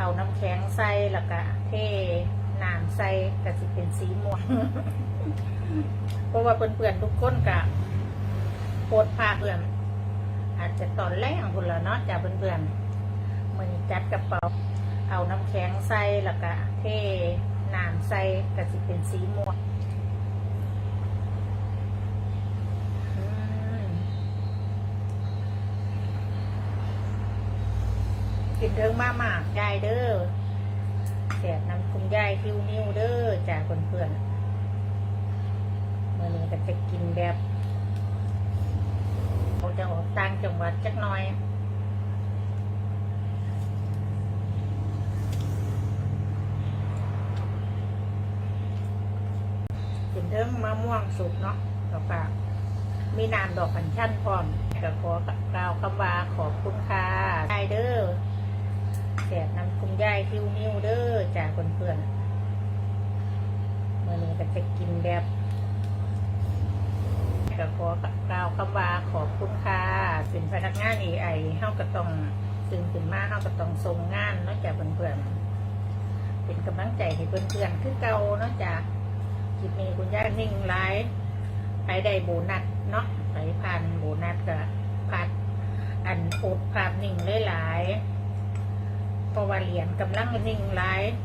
เอาน้ำแข็งใส่แล้วก็เทน้ำใส่ก็สิเป็นสีม่วง เพราะว่าเพื่อนๆทุกคนก็โพดพาเพื่อน อาจจะตอนแรกพุ่นละเนาะจากเพื่อนๆมือนจัดกระเป๋า เอาน้ำแข็งใส่แล้วก็เทน้ำใส่ก็สิเป็นสีม่วงอืม กินเทิงมาหมากยายเด้อแสบน้ำคุณยายคิวนิ้วเด้อจ้าเพื่อนๆมื่อนี้ก็จะกินแบบเราจะออกต่างจังหวัดจักหน่อยเป็นเรื่องมะม่วงสุกเนาะแล้วก็มีน้ำดอกพันชั่นพร้อมก็ขอกล่าวคำว่าขอบคุณค่ะยายเด้อแสบน้ คิวนิ้วเด้อจากเพื่อนๆเมื่อนี้ก็จะกินแบบก็ขอกล่าวคำว่าขอบคุณค่ะเป็นพนักงานเอไอเฮาก็ต้องตื่นขึ้นมาเฮาก็ต้องส่งงานนาะจากเพื่อนๆเป็นกำลังใจให้เพื่อนๆคือเก่านาะจากคลิปนี้คุณย่านิ่งไลฟ์ไปได้โบนัสเนาะไปผ่านโบนัสกับพัดอันโพดภาพนิ่งหลายๆ เพราะว่าเหรียญกำลังนิ่งไลฟ์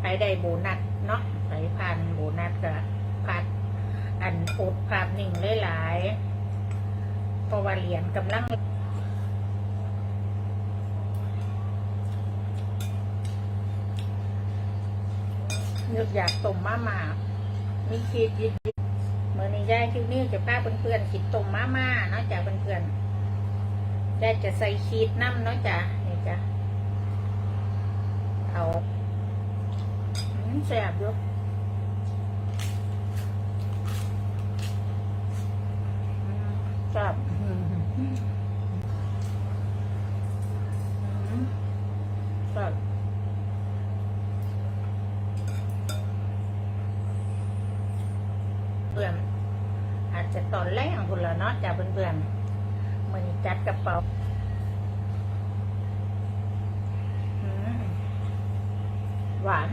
ไปได้โบนัสเนาะไปผ่านโบนัสกับพัดอันโพดภาพนิ่งหลายเพราะว่าเหรียญกำลังนึกอยากต้มมาม่ามีขีดยิดยิดเมื่อนี้ยายคิวนิ้วจะป้าเพื่อนๆคิดต้มมาม่าเนาะจ้ะเพื่อนๆยายจะใส่ขีดน้ำเนาะจ้ะนี่จ้ะ เอาแซ่บอยู่อืมแซ่บอืมอืมแซ่บเพื่อนอาจจะตอนแรกคุณละเนาะจากเพื่อนๆมันจัดกระเป๋าอืม หวาน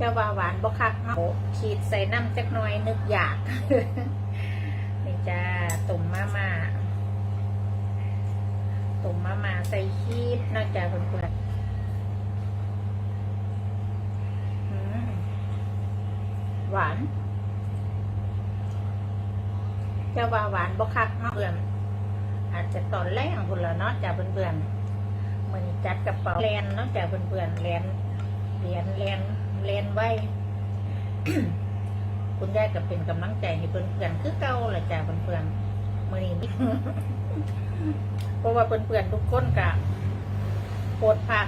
จะว่าหวานบ่คักเนาะขีดใส่น้ำจักหน่อยนึกอยาก นี่จ้าตุ่มมามาตุ่มมามาใส่ขีดนอกจากเพื่อนๆหวานจะว่าหวานบ่คักเนาะเพื่อนอาจจะตอนแรกของคุณละเนาะจากเพื่อนๆ มันจัดกระเป๋าแลนนาะจากเพื่อนๆแลนเหรียนแลนแลนไว้ คุณยายก็เป็นกำลังใจให้เพื่อนๆคือเก่าละจากเพื่อนๆมื่อนี้มิเพราะว่าเพื่อนๆทุกคนกะโพดผัก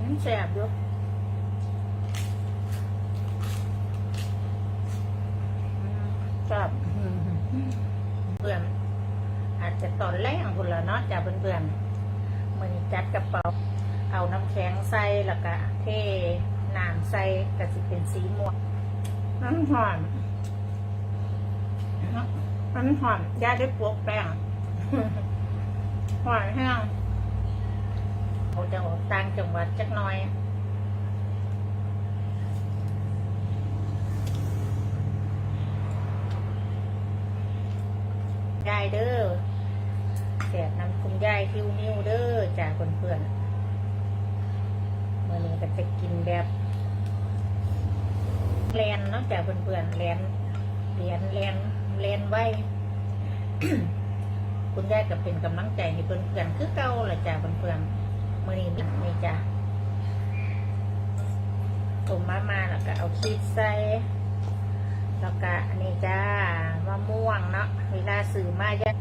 อืมแซ่บอยู่อื มแซ่บอืมเพื่อนอาจจะตอนแรกคุณละเนาะจากเพื่อนๆมันจัดกระเป๋า เอาน้ำแข็งใส่แล้วก็เทน้ำใส่ก็สิเป็นสีม่วงน้ำหอมน้ำหอมย่าได้ปลวกแป้งหวานแห้งเราจะออกต่างจังหวัดจักหน่อย ยายเด้อแสบน้ำคุณยายคิวนิ้วเด้อจากเพื่อนเมื่อนี้ก็จะกินแบบแลนเนาะจากเพื่อนๆแลนเรียนแลนแลนไว้ คุณยายก็เป็นกำลังใจให้เพื่อนๆคือเก่าละจากเพื่อนๆมื่อนี้นี่จ้ะต้มมามาแล้วก็เอาชีสใส่ แล้วก็อันนี้จ้ามะม่วงเนาะเวลาซื้อมาย่า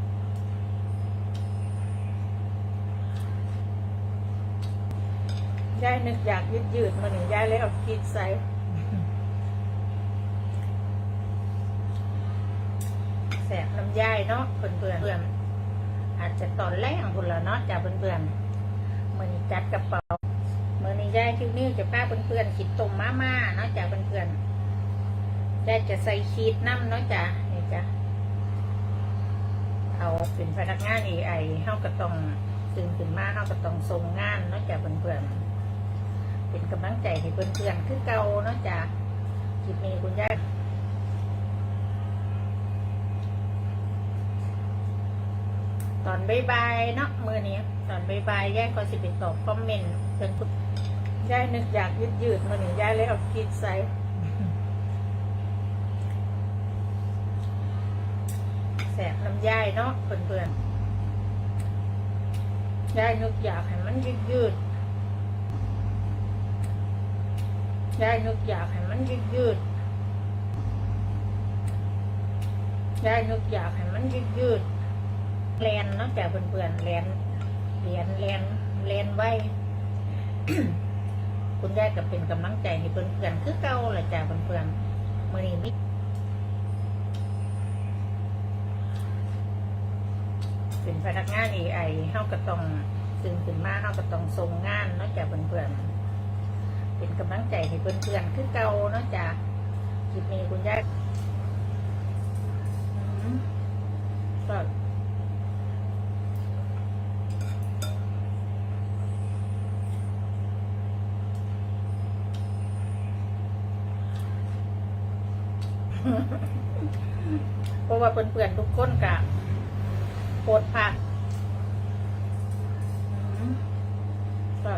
ยายนึกอยากยืดยืดๆมื่อนี้ยายเลยเอาชีสใส่แสบน้ำยายเนาะเพื่อนเพื่อนๆอาจจะตอนแรกคุณละเนาะจากเพื่อนๆมันจัดกระเป๋ามื่อนี้ยายคิวนิ้วจะป้าเพื่อนๆคิดต้มมาม่าเนาะจ้ะเพื่อนๆยายจะใส่ชีสน้ำเนาะจ้ะนี่จ้ะเอาเป็นพนักงานเอไอเฮาก็ต้องตื่นขึ้นมาเฮาก็ต้องส่งงานเนาะจ้ะเพื่อนๆเป็นกำลังใจให้เพื่อนๆคือเก่าเนาะจ้ะคลิปนี้คุณยายตอนบายๆเนาะมือนี้ตอนบายๆย่ายก็สิไปตอบคอมเมนต์เพิ่อนทุกย่ายนึกอยากยืดยืดมือนี้ย่ายเลยเอาคิดใส่ แสบน้ำย่ายเนาะเพื่อนๆย่ายนึกอยากให้มันยืดยืดๆย่ายนึกอยากให้มันยืดยืดๆย่ายนึกอยากให้มันยืดยืดๆแลนเนาะจากเพื่อนๆแลนเรียนแลนแลนไว้ คุณยายก็เป็นกำลังใจให้เพื่อนๆคือเก่าแหละจากเพื่อนๆมื่อนี้มิ เป็นพนักงานเอไอเฮาก็ต้องตื่นขึ้นมาเฮาก็ต้องส่งงานนาะจากเพื่อนๆเป็นกำลังใจให้เพื่อนๆคือเก่านาะจากคลิปนี้คุณยายก็เพราะว่าเพื่อนๆทุกคนกะ โปวดผักอืมก็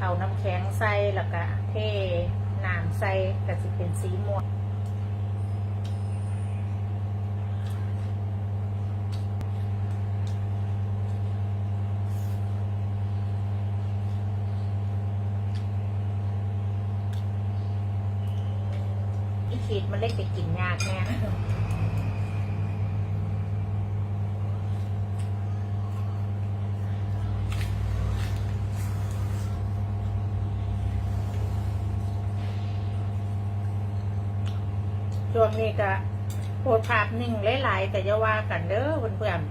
เอาน้ำแข็งใส่แล้วก็เทน้ำใส่ก็สิเป็นสีม่วง อีขีดมันเล็กไปกินยากแน่ช่วงนี้ก็โพดภาพนิ่งหลายๆแต่จะว่ากันเด้อเพื่อนๆ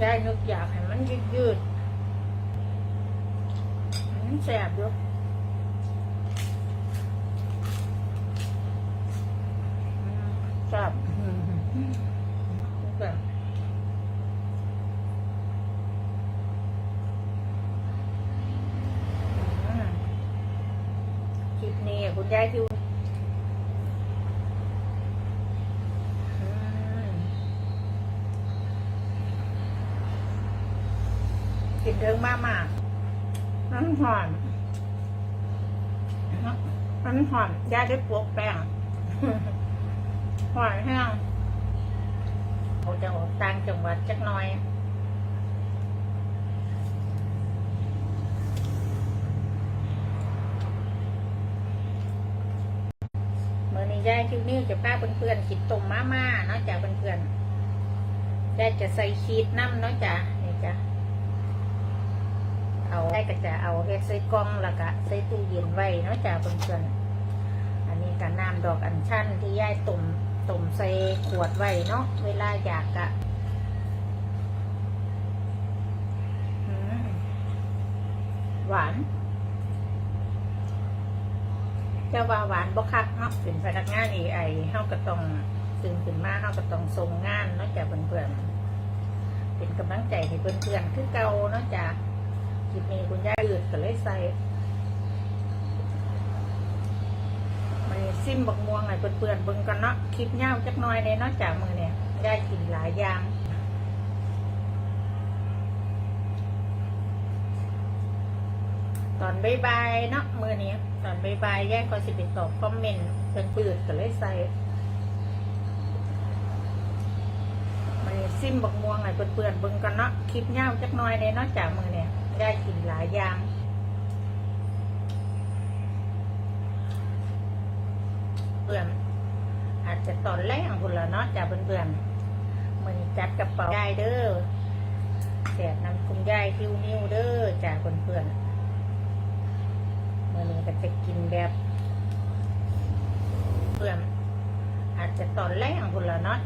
ได้นึกอยากให้มันยืดยืดๆอืมแสบอยู่ ครับแบบคลิปนี้คุณยายที่อืมกินเทิงมากมากๆน้ำหอมน้ำหอมยายได้ปลวกแป้ง หวานแห้งเราจะออกต่างจังหวัดจักหน่อยเมื่อนี้ยายคิวนิ้วจะป้าเพื่อนๆคิดต้มมาม่าเนาะจากเพื่อนๆได้จะใส่ชีสน้ำเนาะจ้ะนี่จ้ะเอาได้ก็จะเอาเฮ็ดใส่กล่องแล้วก็ใส่ตู้เย็นไว้เนาะจ้ะเพื่อนๆอันนี้ก็น้ำดอกอัญชันที่ยายต้ม ต้มใส่ขวดไว้เนาะเวลาอยากกะหวานจะว่าหวานบ่คักเนาะเป็นพนักงานเอไอเฮาก็ต้องตื่นขึ้นมาเฮาก็ต้องส่งงานเนาะจ้ะเพื่อนๆเป็นกำลังใจให้เพื่อนๆคือเก่าเนาะจ้ะคลิปนี้คุณย่าอืดก็เลยใส่ มันซิมบักม่วงไงเปื่อนๆเบิ่งกันเนาะคลิปเงาวจักหน่อยเนี่ยนอกจากมือเนี่ยได้กินหลายอย่างตอนบายๆเนาะมือนี้ตอนบายๆแยกก็สิไปตอบคอมเมนต์เพิ่นปืดก็เลยใส่มันซิมบักม่วงไงเปื่อนๆเบิ่งกันเนาะคลิปเงาวจักหน่อยเนี่ยนอกจากมือเนี่ยได้กินหลายอย่าง เพื่อนอาจจะตอนแรกคุณละเนาะจากเพื่อนๆมันจัดกระเป๋าได้เด้อแสบน้ำคุณยายทิวนิ้วเด้อจากเพื่อนๆมือนี้ก็จะกินแบบ เพื่อน อาจจะตอนแรกคุณละเนาะ